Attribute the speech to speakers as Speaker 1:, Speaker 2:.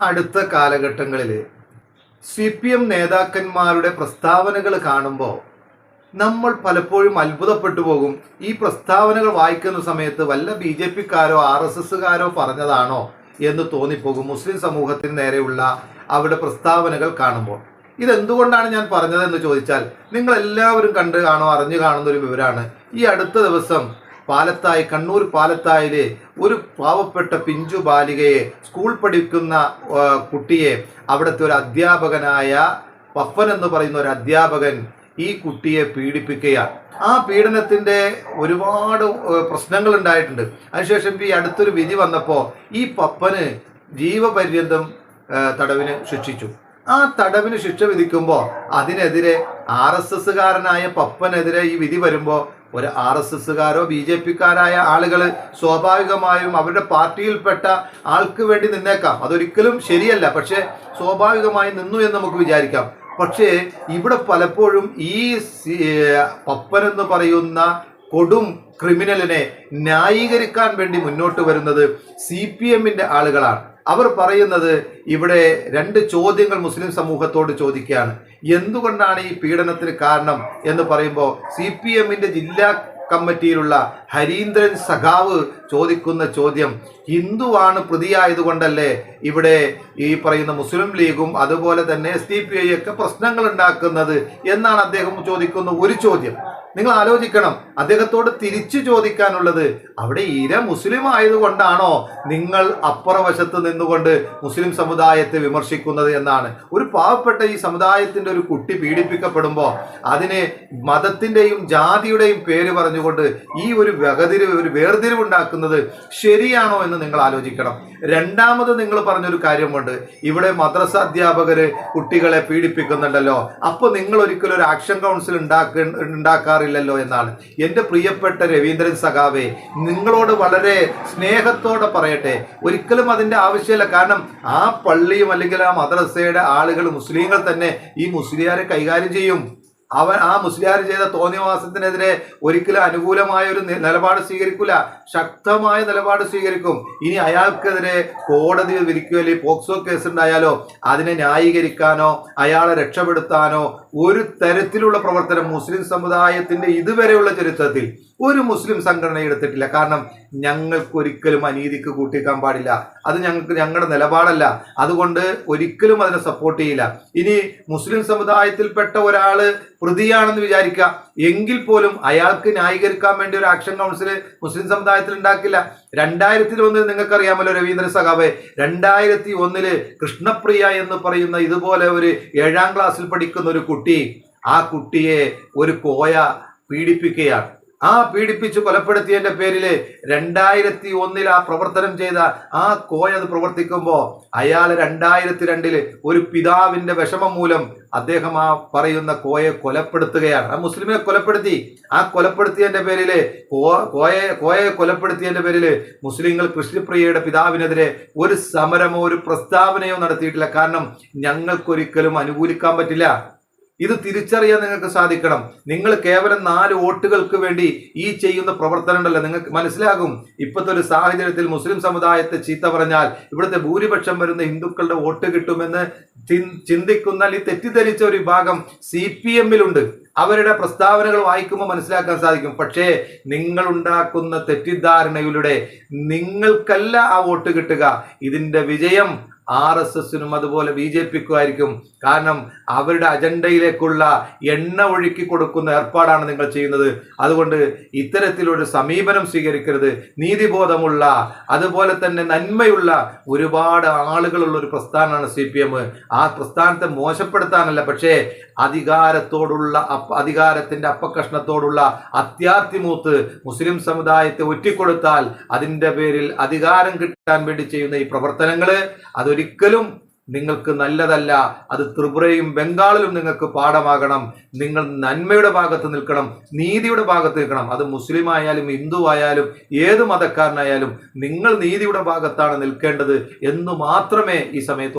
Speaker 1: അടുത്ത കാലഘട്ടങ്ങളിൽ C P M നേതാക്കന്മാരുടെ പ്രസ്താവനകൾ കാണുമ്പോൾ നമ്മൾ പലപ്പോഴും അത്ഭുതപ്പെട്ടു പോകും. ഈ പ്രസ്താവനകൾ വായിക്കുന്ന സമയത്ത് വല്ല ബി ജെ പിക്കാരോ ആർ എസ് എസ്സുകാരോ പറഞ്ഞതാണോ എന്ന് തോന്നിപ്പോകും മുസ്ലിം സമൂഹത്തിന് നേരെയുള്ള അവരുടെ പ്രസ്താവനകൾ കാണുമ്പോൾ. ഇതെന്തുകൊണ്ടാണ് ഞാൻ പറഞ്ഞതെന്ന് ചോദിച്ചാൽ നിങ്ങൾ എല്ലാവരും കണ്ട് കാണോ അറിഞ്ഞു കാണുന്ന ഒരു വിവരമാണ് ഈ അടുത്ത ദിവസം പാലത്തായി കണ്ണൂർ പാലത്തായിലെ ഒരു പാവപ്പെട്ട പിഞ്ചു ബാലികയെ സ്കൂൾ പഠിക്കുന്ന കുട്ടിയെ അവിടുത്തെ ഒരു അധ്യാപകനായ പപ്പൻ എന്ന് പറയുന്ന ഒരു അധ്യാപകൻ ഈ കുട്ടിയെ പീഡിപ്പിക്കുകയാണ്. ആ പീഡനത്തിന്റെ ഒരുപാട് പ്രശ്നങ്ങൾ ഉണ്ടായിട്ടുണ്ട്. അതിനുശേഷം ഈ അടുത്തൊരു വിധി വന്നപ്പോൾ ഈ പപ്പന് ജീവപര്യന്തം തടവിന് ശിക്ഷിച്ചു. ആ തടവിന് ശിക്ഷ വിധിക്കുമ്പോൾ അതിനെതിരെ ആർ എസ് എസ്സുകാരനായ പപ്പനെതിരെ ഈ വിധി വരുമ്പോൾ ഒരു ആർ എസ് എസ്സുകാരോ ബി ജെ പിക്കാരായ ആളുകൾ സ്വാഭാവികമായും അവരുടെ പാർട്ടിയിൽപ്പെട്ട ആൾക്ക് വേണ്ടി നിന്നേക്കാം. അതൊരിക്കലും ശരിയല്ല. പക്ഷേ സ്വാഭാവികമായി നിന്നു എന്ന് നമുക്ക് വിചാരിക്കാം. പക്ഷേ ഇവിടെ പലപ്പോഴും ഈ പപ്പൻ എന്ന് പറയുന്ന കൊടും ക്രിമിനലിനെ ന്യായീകരിക്കാൻ വേണ്ടി മുന്നോട്ട് വരുന്നത് സി പി എമ്മിന്റെ ആളുകളാണ്. അവർ പറയുന്നത് ഇവിടെ രണ്ട് ചോദ്യങ്ങൾ മുസ്ലിം സമൂഹത്തോട് ചോദിക്കുകയാണ്. എന്തുകൊണ്ടാണ് ഈ പീഡനത്തിന് കാരണം എന്ന് പറയുമ്പോൾ സി പി എമ്മിന്റെ ജില്ലാ കമ്മിറ്റിയിലുള്ള ഹരീന്ദ്രൻ സഖാവ് ചോദിക്കുന്ന ചോദ്യം ഹിന്ദുവാണ് പ്രതിയായതുകൊണ്ടല്ലേ? ഇവിടെ ഈ പറയുന്ന മുസ്ലിം ലീഗും അതുപോലെ തന്നെ എസ് ഡി പി ഐ ഒക്കെ പ്രശ്നങ്ങൾ ഉണ്ടാക്കുന്നത് എന്നാണ് അദ്ദേഹം ചോദിക്കുന്ന ഒരു ചോദ്യം. നിങ്ങൾ ആലോചിക്കണം. അദ്ദേഹത്തോട് തിരിച്ചു ചോദിക്കാനുള്ളത് അവിടെ ഇര മുസ്ലിം ആയതുകൊണ്ടാണോ നിങ്ങൾ അപ്പുറവശത്ത് നിന്നുകൊണ്ട് മുസ്ലിം സമുദായത്തെ വിമർശിക്കുന്നത് എന്നാണ്. ഒരു പാവപ്പെട്ട ഈ സമുദായത്തിന്റെ ഒരു കുട്ടി പീഡിപ്പിക്കപ്പെടുമ്പോൾ അതിനെ മതത്തിന്റെയും ജാതിയുടെയും പേര് പറഞ്ഞുകൊണ്ട് ഈ ഒരു വകതിരിവ് ഒരു വേർതിരിവുണ്ടാക്കുന്നത് ശരിയാണോ എന്ന് നിങ്ങൾ ആലോചിക്കണം. രണ്ടാമത് നിങ്ങൾ പറഞ്ഞൊരു കാര്യമുണ്ട്. ഇവിടെ മദ്രസ അധ്യാപകര് കുട്ടികളെ പീഡിപ്പിക്കുന്നുണ്ടല്ലോ. അപ്പൊ നിങ്ങൾ ഒരിക്കലും ഒരു ആക്ഷൻ കൗൺസിൽ ഉണ്ടാക്ക ഉണ്ടാക്കാറില്ലല്ലോ എന്നാണ്. എന്റെ പ്രിയപ്പെട്ട രവീന്ദ്രൻ സഖാവെ നിങ്ങളോട് വളരെ സ്നേഹത്തോടെ പറയട്ടെ. ഒരിക്കലും അതിന്റെ ആവശ്യമില്ല. കാരണം ആ പള്ളിയും അല്ലെങ്കിൽ ആ മദ്രസയുടെ ആളുകൾ മുസ്ലിങ്ങൾ തന്നെ ഈ മുസ്ലിയാരെ കൈകാര്യം ചെയ്യും. അവൻ ആ മുസ്ലിയാർ ചെയ്ത തോന്നിയവാസത്തിനെതിരെ ഒരിക്കലും അനുകൂലമായ ഒരു നിലപാട് സ്വീകരിക്കില്ല ശക്തമായ നിലപാട് സ്വീകരിക്കും. ഇനി അയാൾക്കെതിരെ കോടതി വിരിക്കുകയോ അല്ലെങ്കിൽ പോക്സോ കേസ് ഉണ്ടായാലോ അതിനെ ന്യായീകരിക്കാനോ അയാളെ രക്ഷപ്പെടുത്താനോ ഒരു തരത്തിലുള്ള പ്രവർത്തനം മുസ്ലിം സമുദായത്തിന്റെ ഇതുവരെയുള്ള ചരിത്രത്തിൽ ഒരു മുസ്ലിം സംഘടന എടുത്തിട്ടില്ല. കാരണം ഞങ്ങൾക്ക് ഒരിക്കലും അനീതിക്ക് കൂട്ടിക്കാൻ പാടില്ല. അത് ഞങ്ങൾക്ക് ഞങ്ങളുടെ നിലപാടല്ല. അതുകൊണ്ട് ഒരിക്കലും അതിനെ സപ്പോർട്ട് ചെയ്യില്ല. ഇനി മുസ്ലിം സമുദായത്തിൽപ്പെട്ട ഒരാൾ പ്രതിയാണെന്ന് വിചാരിക്കുക. എങ്കിൽ പോലും അയാൾക്ക് ന്യായീകരിക്കാൻ വേണ്ടി ഒരു ആക്ഷൻ കൗൺസിൽ മുസ്ലിം സമുദായത്തിൽ ഉണ്ടാക്കില്ല. രണ്ടായിരത്തി ഒന്നിൽ നിങ്ങൾക്കറിയാമല്ലോ രവീന്ദ്ര സഖാവെ. രണ്ടായിരത്തി ഒന്നിൽ കൃഷ്ണപ്രിയ എന്ന് പറയുന്ന ഇതുപോലെ ഒരു ഏഴാം ക്ലാസ്സിൽ പഠിക്കുന്ന ഒരു കുട്ടി ആ കുട്ടിയെ ഒരു കോയ പീഡിപ്പിക്കുകയാണ്. ആ പീഡിപ്പിച്ച് കൊലപ്പെടുത്തിയതിന്റെ പേരിൽ രണ്ടായിരത്തി ഒന്നിൽ ആ പ്രവർത്തനം ചെയ്ത ആ കോയ അത് പ്രവർത്തിക്കുമ്പോൾ അയാൾ രണ്ടായിരത്തി രണ്ടിൽ ഒരു പിതാവിന്റെ വിഷമം മൂലം അദ്ദേഹം ആ പറയുന്ന കോയെ കൊലപ്പെടുത്തുകയാണ്. ആ മുസ്ലിമിനെ കൊലപ്പെടുത്തി. ആ കൊലപ്പെടുത്തിയതിന്റെ പേരിൽ കോയെ കോയെ കൊലപ്പെടുത്തിയതിന്റെ പേരിൽ മുസ്ലിങ്ങൾ കൃഷ്ണപ്രിയയുടെ പിതാവിനെതിരെ ഒരു സമരമോ ഒരു പ്രസ്താവനയോ നടത്തിയിട്ടില്ല. കാരണം ഞങ്ങൾക്കൊരിക്കലും അനുകൂലിക്കാൻ പറ്റില്ല. ഇത് തിരിച്ചറിയാൻ നിങ്ങൾക്ക് സാധിക്കണം. നിങ്ങൾ കേവലം നാല് വോട്ടുകൾക്ക് വേണ്ടി ഈ ചെയ്യുന്ന പ്രവർത്തനം ഉണ്ടല്ലോ. നിങ്ങൾക്ക് മനസ്സിലാകും. ഇപ്പോഴത്തെ ഒരു സാഹചര്യത്തിൽ മുസ്ലിം സമുദായത്തെ ചീത്ത പറഞ്ഞാൽ ഇവിടുത്തെ ഭൂരിപക്ഷം വരുന്ന ഹിന്ദുക്കളുടെ വോട്ട് കിട്ടുമെന്ന് ചിന്തിക്കുന്ന ഈ തെറ്റിദ്ധരിച്ച ഒരു വിഭാഗം സി പി എമ്മിലുണ്ട്. അവരുടെ പ്രസ്താവനകൾ വായിക്കുമ്പോൾ മനസ്സിലാക്കാൻ സാധിക്കും. പക്ഷേ നിങ്ങൾ ഉണ്ടാക്കുന്ന തെറ്റിദ്ധാരണയിലൂടെ നിങ്ങൾക്കല്ല ആ വോട്ട് കിട്ടുക. ഇതിന്റെ വിജയം ആർ എസ് എസിനും അതുപോലെ ബി ജെ പിക്കും ആയിരിക്കും കാരണം അവരുടെ അജണ്ടയിലേക്കുള്ള എണ്ണ ഒഴുക്കി കൊടുക്കുന്ന ഏർപ്പാടാണ് നിങ്ങൾ ചെയ്യുന്നത്. അതുകൊണ്ട് ഇത്തരത്തിലൊരു സമീപനം സ്വീകരിക്കരുത്. നീതിബോധമുള്ള അതുപോലെ തന്നെ നന്മയുള്ള ഒരുപാട് ആളുകളുള്ള ഒരു പ്രസ്ഥാനമാണ് സി പി എം. ആ പ്രസ്ഥാനത്തെ മോശപ്പെടുത്താനല്ല പക്ഷേ അധികാരത്തോടുള്ള അധികാരത്തിന്റെ അപ്പക്കഷ്ണത്തോടുള്ള അത്യാർത്തിമൂത്ത് മുസ്ലിം സമുദായത്തെ ഒറ്റിക്കൊടുത്താൽ അതിന്റെ പേരിൽ അധികാരം കിട്ടാൻ വേണ്ടി ചെയ്യുന്ന ഈ പ്രവർത്തനങ്ങൾ അതൊരിക്കലും നിങ്ങൾക്ക് നല്ലതല്ല. അത് ത്രിപുരയും ബംഗാളിലും നിങ്ങൾക്ക് പാഠമാകണം. നിങ്ങൾ നന്മയുടെ ഭാഗത്ത് നിൽക്കണം നീതിയുടെ ഭാഗത്ത് നിൽക്കണം. അത് മുസ്ലിം ആയാലും ഹിന്ദു ആയാലും ഏത് മതക്കാരനായാലും നിങ്ങൾ നീതിയുടെ ഭാഗത്താണ് നിൽക്കേണ്ടത് എന്ന് മാത്രമേ ഈ സമയത്ത്